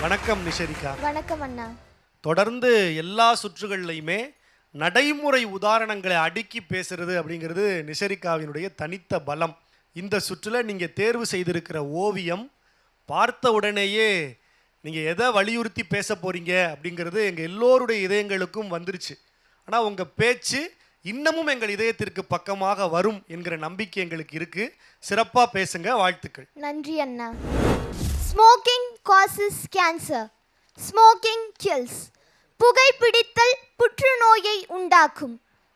வணக்கம் நிஷரிகா. வணக்கம் அண்ணா. தொடர்ந்து எல்லா சுற்றுகள்லையுமே நடைமுறை உதாரணங்களை அடுக்கி பேசுறது அப்படிங்கிறது நிஷரிகாவினுடைய தனித்த பலம். இந்த சுற்றுல நீங்கள் தேர்வு செய்திருக்கிற ஓவியம் பார்த்த உடனேயே நீங்கள் எதை வலியுறுத்தி பேச போறீங்க அப்படிங்கிறது எங்கள் எல்லோருடைய இதயங்களுக்கும் வந்துருச்சு. ஆனால் உங்கள் பேச்சு இன்னமும் எங்கள் இதயத்திற்கு பக்கமாக வரும் என்கிற நம்பிக்கை எங்களுக்கு இருக்கு. சிறப்பாக பேசுங்க வாழ்த்துக்கள். நன்றி அண்ணா. Smoking causes cancer smoking kills புகைப்பிடித்தல் புற்றுநோயை உண்டாக்கும்.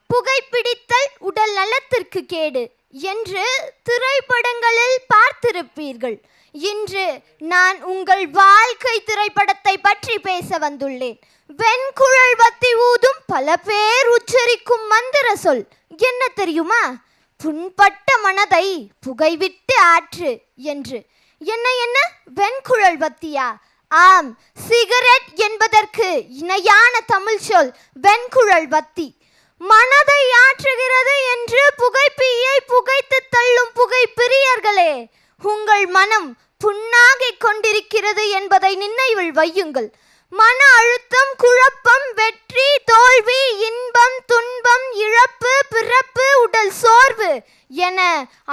புகைப்பிடித்தல் உடல் நலத்திற்கு கேடு என்று திரைப்படங்களில் பார்த்திருப்பீர்கள். இன்று நான் உங்கள் வாழ்க்கை திரைப்படத்தை பற்றி பேச வந்துள்ளேன். வெண்குழல் வத்தி ஊதும் பல பேர் உச்சரிக்கும் மந்திர சொல். என்ன தெரியுமா? புண்பட்ட மனதை புகைவிட்டு ஆற்று என்று. என்ன என்ன? வெண்குழல் வத்தியா? ஆம் சிகரெட் என்பதற்கு இணையான தமிழ் சொல் வெண்குழல் பத்தி மனதை ஆற்றுகிறது என்று புகைப்பியை புகைத்து தள்ளும் புகை பிரியர்களே உங்கள் மனம் புண்ணாகிக் கொண்டிருக்கிறது என்பதை நினைவில் வையுங்கள். மன அழுத்தம் குழப்பம் வெற்றி தோல்வி இன்பம் துன்பம் இழப்பு பிறப்பு உடல் சோர்வு என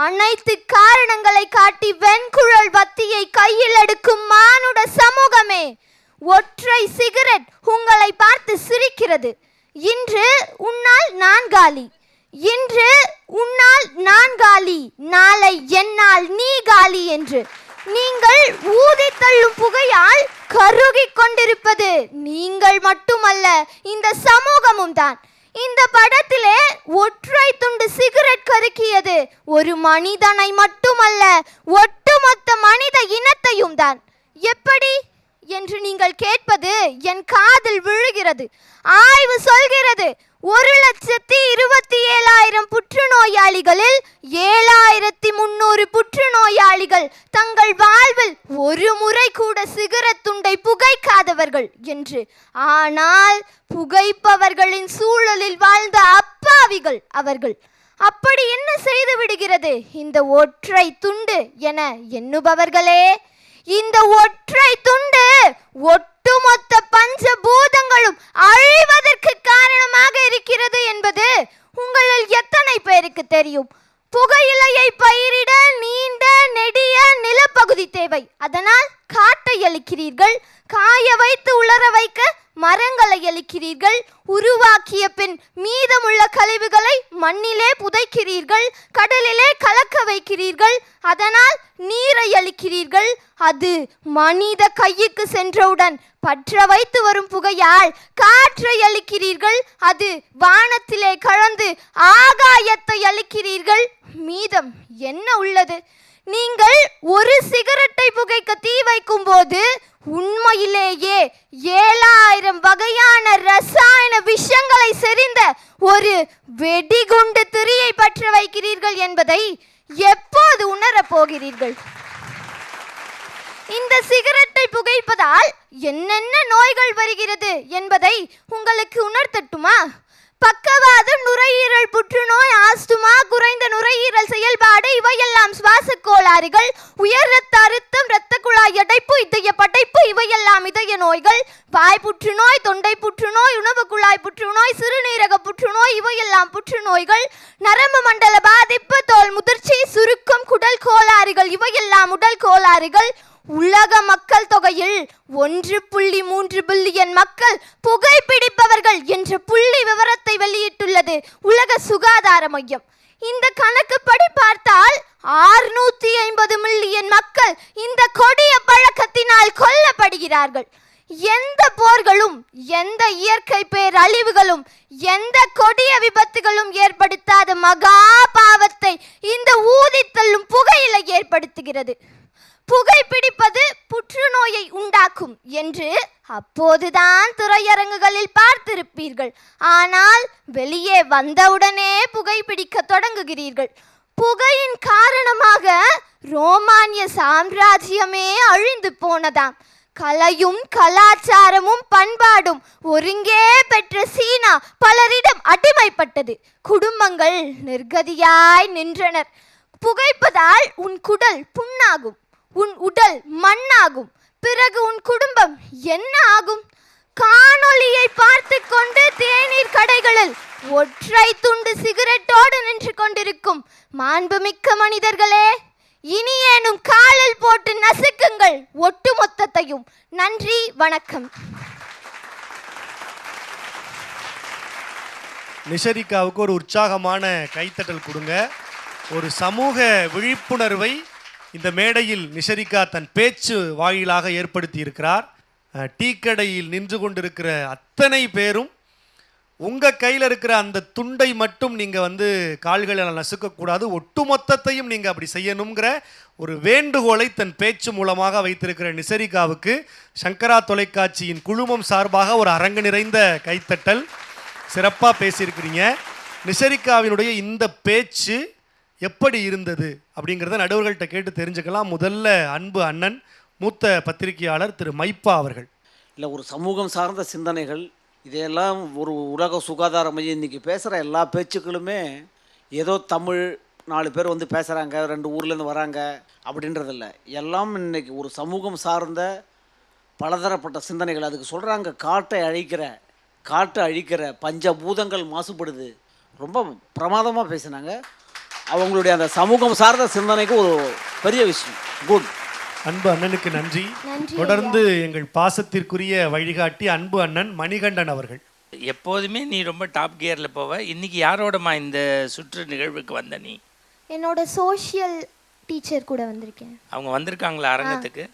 அனைத்து காரணங்களை காட்டி வெண்குழல் வத்தியை கையில் எடுக்கும் மானுட சமூகமே ஒற்றை சிகரெட் உங்களை பார்த்து சிரிக்கிறது. இன்று உன்னால் நான் காலி. இன்று உன்னால் நான் காலி. நாளை என்னால் நீ காலி என்று நீங்கள் ஊதி தள்ளும் அருகிக் கொண்டிருப்பது நீங்கள் மட்டுமல்ல இந்த சமூகமும் தான். இந்த படத்திலே ஒற்றை துண்டு சிகரெட் கருக்கியது ஒரு மனிதனை மட்டுமல்ல ஒட்டுமொத்த மனித இனத்தையும் தான். எப்படி? என்று நீங்கள் கேட்பது என் காதில் விழுகிறது. ஆய்வு சொல்கிறது ஒரு லட்சத்தி இருபத்தி ஏழாயிரம் புற்றுநோயாளிகளில் ஏழாயிரத்தி முன்னூறு புற்றுநோயாளிகள் தங்கள் வாழ்வில் ஒரு முறை கூட சிகரெட் துண்டை புகைக்காதவர்கள் என்று. ஆனால் புகைப்பவர்களின் சூழலில் வாழ்ந்த அப்பாவிகள் அவர்கள். அப்படி என்ன செய்து விடுகிறது? இந்த ஒற்றை துண்டு என எண்ணுபவர்களே இந்த காட்டை எழுக்கிறீர்கள் காய வைத்து உலர வைக்க மரங்களை எழுக்கிறீர்கள் உருவாக்கிய பின் மீதமுள்ள கழிவுகளை மண்ணிலே புதைக்கிறீர்கள். கடலிலே கலக்க வைக்கிறீர்கள். அதனால் நீரை அளிக்கிறீர்கள் அது மனித கையுக்கு சென்றவுடன் பற்ற வைத்து வரும் புகையால் காற்றை அளிக்கிறீர்கள் அது வானத்திலே கலந்து ஆகாயத்தை அளிக்கிறீர்கள் மீதம் என்ன உள்ளது? நீங்கள் ஒரு சிகரெட்டை புகைக்க தீ வைக்கும் போது உண்மையிலேயே ஏழாயிரம் வகையான ரசாயன விஷங்களை செறிந்த ஒரு வெடிகுண்டு திரியை பற்ற வைக்கிறீர்கள் என்பதை எப்போது உணரப் போகிறீர்கள்? இந்த சிகரெட்டை புகைப்பதால் என்னென்ன நோய்கள் வருகிறது என்பதை உங்களுக்கு உணர்த்தட்டுமா? பக்கவாதம் நுரையீரல் புற்றுநோய் ஆஸ்துமா குறைந்த நுரையீரல் செயல்பாடு இவையெல்லாம் சுவாச கோளாறுகள் உயர் ரத்த அழுத்தம் இரத்த குழாய் அடைப்பு இத்தகைய படைப்பு இதய நோய்கள் பாய் புற்றுநோய் தொண்டை புற்றுநோய் உணவு குழாய் புற்றுநோய் சிறுநீரக புற்றுநோய் இவையெல்லாம் புற்றுநோய்கள். நரம்பு மண்டல பாதிப்பு தோல் முதிர்ச்சி சுருக்கம் குடல் கோளாறுகள் இவையெல்லாம் உடல் கோளாறுகள். உலக மக்கள் தொகையில் ஒன்று புள்ளி மூன்று பில்லியன் மக்கள் புகைப்பிடிப்பவர்கள் என்ற புள்ளி விவரத்தை வெளியிட்டுள்ளது உலக சுகாதார மையம். இந்த கணக்குப்படி பார்த்தால் ஆறுநூத்தி ஐம்பது மில்லியன் மக்கள் இந்த கொடி கொல்லப்படுகிறார்கள் எந்த போர்களும் எந்த இயற்கை பேரழிவுகளும் எந்த கொடிய விபத்துகளும் ஏற்படுத்தாத மகா பாவத்தை இந்த ஊதி தள்ளும் புகையிலை ஏற்படுத்துகிறது. புகைப்பிடிப்பது புற்றுநோயை உண்டாக்கும் என்று அப்போதுதான் திரையரங்குகளில் பார்த்திருப்பீர்கள். ஆனால் வெளியே வந்தவுடனே புகைப்பிடிக்க தொடங்குகிறீர்கள். புகையின் காரணமாக ரோமானிய சாம்ராஜ்யமே அழிந்து போனதாம். கலையும் கலாச்சாரமும் பண்பாடும் ஒருங்கே பெற்ற சீனா பலரிடம் அடிமைப்பட்டது. குடும்பங்கள் நிர்கதியாய் நின்றனர். புகைப்பதால் உன் குடல் புண்ணாகும் உன் உடல் மண்ணாகும். பிறகு உன் குடும்பம் என்ன ஆகும்? காணொலியை பார்த்து கொண்டு தேநீர் கடைகளில் ஒற்றை துண்டு சிகரெட்டோடு நின்று கொண்டிருக்கும் மாண்புமிக்க மனிதர்களே இனியேனும் காலில் ஒட்டுமொத்தத்தையும் நன்றி வணக்கம். நிஷரிகாவுக்கு ஒரு உற்சாகமான கைத்தட்டல் கொடுங்க. ஒரு சமூக விழிப்புணர்வை இந்த மேடையில் நிஷரிகா தன் பேச்சு வாயிலாக ஏற்படுத்தி இருக்கிறார். டீக்கடையில் நின்று கொண்டிருக்கிற அத்தனை பேரும் உங்கள் கையில் இருக்கிற அந்த துண்டை மட்டும் நீங்கள் வந்து கால்களில் நசுக்கக்கூடாது. ஒட்டுமொத்தத்தையும் நீங்கள் அப்படி செய்யணுங்கிற ஒரு வேண்டுகோளை தன் பேச்சு மூலமாக வைத்திருக்கிற நிசரிகாவுக்கு சங்கரா தொலைக்காட்சியின் குழுமம் சார்பாக ஒரு அரங்கு நிறைந்த கைத்தட்டல். சிறப்பாக பேசியிருக்கிறீங்க. நிசரிகாவினுடைய இந்த பேச்சு எப்படி இருந்தது அப்படிங்கிறத நடுவர்கள்ட்ட கேட்டு தெரிஞ்சுக்கலாம். முதல்ல அன்பு அண்ணன் மூத்த பத்திரிகையாளர் திரு மைப்பா அவர்கள். இல்லை ஒரு சமூகம் சார்ந்த சிந்தனைகள் இதையெல்லாம் ஒரு உலக சுகாதார மையம் இன்றைக்கி பேசுகிற எல்லா பேச்சுக்களுமே ஏதோ தமிழ் நாலு பேர் வந்து பேசுகிறாங்க ரெண்டு ஊர்லேருந்து வராங்க அப்படின்றதில்ல. எல்லாம் இன்னைக்கு ஒரு சமூகம் சார்ந்த பலதரப்பட்ட சிந்தனைகள். அதுக்கு சொல்கிறாங்க காட்டை அழிக்கிற காட்டை அழிக்கிற பஞ்சபூதங்கள் மாசுபடுது. ரொம்ப பிரமாதமாக பேசினாங்க. அவங்களுடைய அந்த சமூகம் சார்ந்த சிந்தனைக்கு ஒரு பெரிய விஷயம். குட் அன்பு அண்ணனுக்கு நன்றி. தொடர்ந்து எங்கள் பாசத்திற்குரிய வழிகாட்டி அன்பு அண்ணன் மணிகண்டன் அவர்கள். எப்போதுமே நீ ரொம்ப டாப் கியரில் போவ. இன்னைக்கு யாரோடமா இந்த சுற்று நிகழ்வுக்கு வந்த நீ? என்னோட சோஷியல் டீச்சர் கூட வந்திருக்கேன். அவங்க வந்திருக்காங்களா அரங்கத்துக்கு?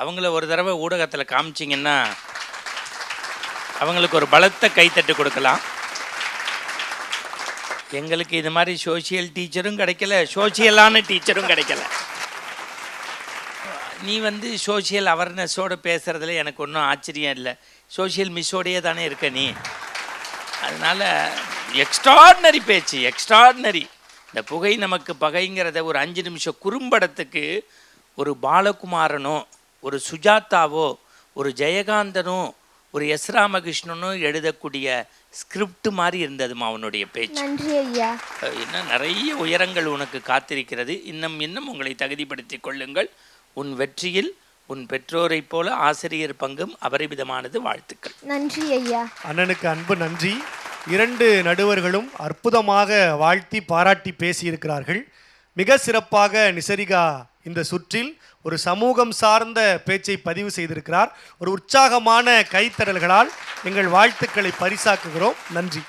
அவங்கள ஒரு தடவை ஊடகத்தில் காமிச்சிங்கன்னா அவங்களுக்கு ஒரு பலத்த கைத்தட்டு கொடுக்கலாம். எங்களுக்கு இது மாதிரி சோஷியல் டீச்சரும் கிடைக்கல சோஷியலான டீச்சரும் கிடைக்கல. நீ வந்து சோஷியல் அவேர்னஸோடு பேசுகிறதுல எனக்கு ஒன்றும் ஆச்சரியம் இல்லை. சோஷியல் மிஸ்ஸோடையே தானே இருக்க நீ. அதனால் எக்ஸ்ட்ராடினரி பேச்சு எக்ஸ்ட்ராடினரி இந்த புகை நமக்கு பகைங்கிறத ஒரு அஞ்சு நிமிஷம் குறும்படத்துக்கு ஒரு பாலகுமாரனோ ஒரு சுஜாதாவோ ஒரு ஜெயகாந்தனோ ஒரு எஸ் ராமகிருஷ்ணனோ எழுதக்கூடிய ஸ்கிரிப்ட் மாதிரி இருந்ததுமா அவனுடைய பேச்சு. நன்றி ஐயா. இன்னும் நிறைய உயரங்கள் உனக்கு காத்திருக்கிறது. இன்னும் இன்னும் உங்களை தகுதிப்படுத்திக் கொள்ளுங்கள். உன் வெற்றியில் உன் பெற்றோரைப் போல ஆசிரியர் பங்கும் அபரிமிதமானது வாழ்த்துக்கள். நன்றி ஐயா. அண்ணனுக்கு அன்பு நன்றி. இரண்டு நடுவர்களும் அற்புதமாக வாழ்த்தி பாராட்டி பேசியிருக்கிறார்கள். மிக சிறப்பாக நிசரிகா இந்த சுற்றில் ஒரு சமூகம் சார்ந்த பேச்சை பதிவு செய்திருக்கிறார். ஒரு உற்சாகமான கைத்தடல்களால் எங்கள் வாழ்த்துக்களை பரிசாக்குகிறோம். நன்றி.